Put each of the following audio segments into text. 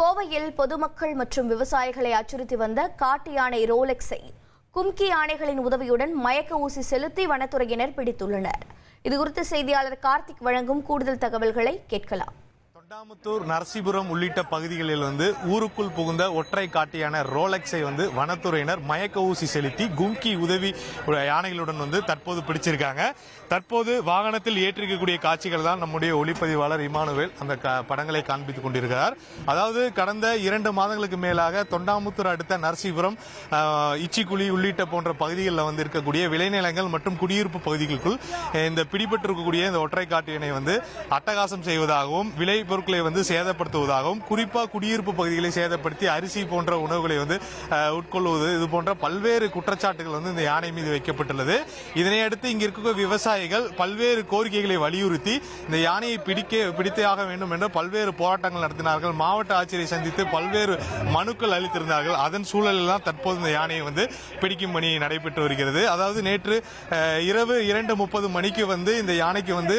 கோவையில் பொதுமக்கள் மற்றும் விவசாயிகளை அச்சுறுத்தி வந்த காட்டு யானை ரோலெக்ஸை கும்கி யானைகளின் உதவியுடன் மயக்க ஊசி செலுத்தி வனத்துறையினர் பிடித்துள்ளனர். இதுகுறித்து செய்தியாளர் கார்த்திக் வழங்கும் கூடுதல் தகவல்களை கேட்கலாம். தொண்டாமுத்தூர் நரசிபுரம் உள்ளிட்ட பகுதிகளில் வந்து ஊருக்குள் புகுந்த ஒற்றை காட்டியான ரோலெக்ஸை வந்து வனத்துறையினர் மயக்க ஊசி செலுத்தி கும்கி உதவி யானைகளுடன் வந்து தற்போது பிடிச்சிருக்காங்க. தற்போது வாகனத்தில் ஏற்றிருக்கக்கூடிய காட்சிகள் தான் நம்முடைய ஒளிப்பதிவாளர் இமானுவேல் அந்த க- படங்களை காண்பித்துக் கொண்டிருக்கிறார். அதாவது கடந்த இரண்டு மாதங்களுக்கு மேலாக தொண்டாமுத்தூர் அடுத்த நரசிபுரம் இச்சிக்குழி உள்ளிட்ட போன்ற பகுதிகளில் வந்து இருக்கக்கூடிய விளைநிலங்கள் மற்றும் குடியிருப்பு பகுதிகளுக்குள் இந்த பிடிபட்டிருக்கக்கூடிய இந்த ஒற்றை காட்டியனை வந்து அட்டகாசம் செய்வதாகவும் விலை பொருட்களை வந்து சேதப்படுத்துவதாகவும் குறிப்பாக குடியிருப்பு பகுதிகளை சேதப்படுத்தி அரிசி போன்ற உணவுகளை வந்து உட்கொள்வது இது போன்ற பல்வேறு குற்றச்சாட்டுகள் வந்து இந்த யானை மீது வைக்கப்பட்டுள்ளது. இதனையடுத்து இங்க இருக்க விவசாயிகள் பல்வேறு கோரிக்கைகளை வலியுறுத்தி இந்த யானையை பிடிக்க பிடித்தே வேண்டும் என்று பல்வேறு போராட்டங்கள் நடத்தினார்கள். மாவட்ட ஆட்சியரை சந்தித்து பல்வேறு மனுக்கள் அளித்திருந்தார்கள். அதன் சூழலில் தான் தற்போது இந்த யானையை வந்து பிடிக்கும் பணி நடைபெற்று வருகிறது. அதாவது நேற்று இரவு இரண்டு முப்பது மணிக்கு வந்து இந்த யானைக்கு வந்து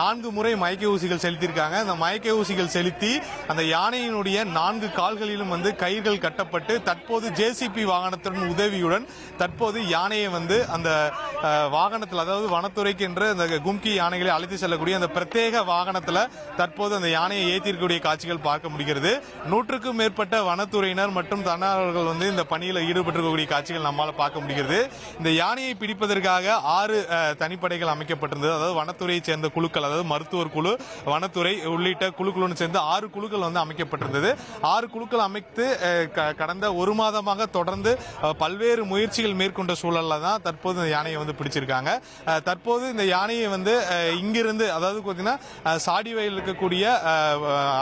நான்கு முறை மயக்க ஊசிகள் செலுத்தியிருக்காங்க. அந்த மயக்க ஊசிகள் செலுத்தி அந்த யானையினுடைய நான்கு கால்களிலும் வந்து கயிர்கள் கட்டப்பட்டு தற்போது ஜேசிபி வாகனத்துடன் உதவியுடன் தற்போது யானையை வந்து அந்த வாகனத்தில் அதாவது வனத்துறைக்கு என்று அந்த கும்கி யானைகளை அழைத்து செல்லக்கூடிய அந்த பிரத்யேக வாகனத்தில் தற்போது அந்த யானையை ஏற்றிருக்கக்கூடிய காட்சிகள் பார்க்க முடிகிறது. நூற்றுக்கும் மேற்பட்ட வனத்துறையினர் மற்றும் தன்னார்வலர்கள் வந்து இந்த பணியில் ஈடுபட்டிருக்கக்கூடிய காட்சிகள் நம்மால பார்க்க முடிகிறது. இந்த யானையை பிடிப்பதற்காக ஆறு தனிப்படைகள் அமைக்கப்பட்டிருந்தது. அதாவது வனத்துறையை சேர்ந்த குழுக்கள் அதாவது மருத்துவர் குழு வனத்துறை உள்ளிட்ட குழுக்களுடன் சேர்ந்து ஆறு குழுக்கள் வந்து அமைக்கப்பட்டிருந்தது. ஆறு குழுக்கள் அமைத்து கடந்த ஒரு மாதமாக தொடர்ந்து பல்வேறு முயற்சிகள் மேற்கொண்ட சூழல்ல தான் தற்போது இந்த யானையை வந்து பிடிச்சிருக்காங்க. தற்போது இந்த யானையை வந்து இங்கிருந்து அதாவது பார்த்தீங்கன்னா சாடி வயலில் இருக்கக்கூடிய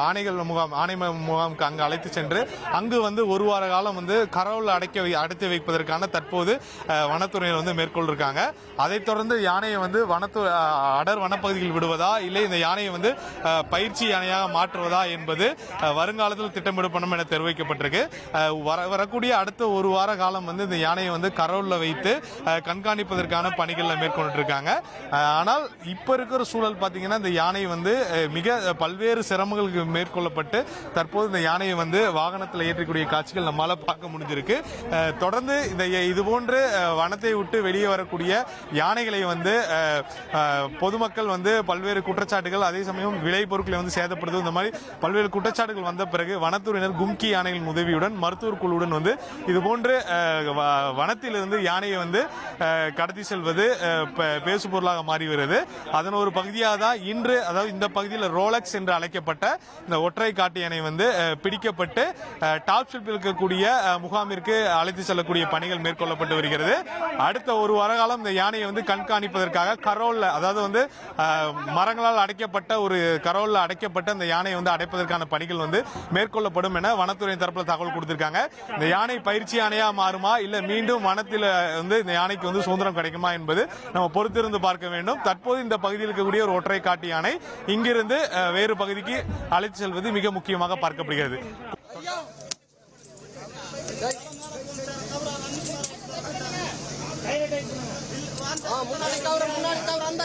ஆணைகள் முகாம் ஆணை முகாமுக்கு அங்கு அழைத்து சென்று அங்கு வந்து ஒரு வார காலம் வந்து கரவுல அடைக்க வை- அடைத்து வைப்பதற்கான தற்போது வனத்துறையில் வனத்துறையினர் வந்து மேற்கொண்டிருக்காங்க. அதைத் தொடர்ந்து யானையை வந்து வனத்து அடர் வனப்பகுதியில் விடுவதா? இல்லை இந்த யானையை வந்து பயிற்சி யானை பிரச்சனையாக மாற்றுவதா என்பது வருங்காலத்தில் திட்டமிடப்படும் என தெரிவிக்கப்பட்டிருக்கு. வர வரக்கூடிய அடுத்த ஒரு வார காலம் வந்து இந்த யானையை வந்து கரவுல வைத்து கண்காணிப்பதற்கான பணிகளை மேற்கொண்டு இருக்காங்க ஆனால் இப்போ இருக்கிற சூழல் பார்த்தீங்கன்னா இந்த யானை வந்து மிக பல்வேறு சிரமங்களுக்கு மேற்கொள்ளப்பட்டு தற்போது இந்த யானையை வந்து வாகனத்தில் ஏற்றக்கூடிய காட்சிகள் நம்மளால் பார்க்க முடிஞ்சிருக்கு. தொடர்ந்து இந்த இது போன்று வனத்தை விட்டு வெளியே வரக்கூடிய யானைகளை வந்து பொதுமக்கள் வந்து பல்வேறு குற்றச்சாட்டுகள் அதே சமயம் விளை பொருட்களை வந்து சேதப்படுத்துவது இந்த மாதிரி பல்வேறு குற்றச்சாட்டுகள் வந்த பிறகு வனத்துறையினர் கும்கி யானைகளின் உதவியுடன் மருத்துவர் குழுவுடன் வந்து இது போன்று வ- வனத்திலிருந்து யானையை வந்து கடத்தி செல்வது பேசு பொருளாக மாறி வருகிறது அதன் ஒரு பகுதியாக தான் இன்று அதாவது இந்த பகுதியில் ரோலக்ஸ் என்று அழைக்கப்பட்ட இந்த ஒற்றை காட்டு யானை வந்து பிடிக்கப்பட்டு டாப் ஷிப்பில் இருக்கக்கூடிய முகாமிற்கு அழைத்து செல்லக்கூடிய பணிகள் மேற்கொள்ளப்பட்டு வருகிறது. அடுத்த ஒரு வார காலம் இந்த யானையை வந்து கண்காணிப்பதற்காக கரோல்ல அதாவது வந்து மரங்களால் அடைக்கப்பட்ட ஒரு கரோல்ல அடைக்கப்பட்ட அந்த யானையை வந்து அடைப்பதற்கான பணிகள் வந்து மேற்கொள்ளப்படும் என வனத்துறை தரப்புல தகவல் கொடுத்திருக்காங்க. இந்த யானை பயிற்சி யானையா மாறுமா? இல்ல மீண்டும் வனத்தில் வந்து இந்த யானைக்கு வந்து சுதந்திரம் கிடைக்குமா என்பது நம்ம பொறுத்திருந்து பார்க்க வேண்டும். தற்போது இந்த பகுதியில் இருக்கக்கூடிய ஒரு ஒற்றை காட்டு யானை இங்கிருந்து வேறு பகுதிக்கு அழைத்து செல்வது மிக முக்கியமாக பார்க்கப்படுகிறது. முன்னாடி தவிர முன்னாடி தவிர அந்த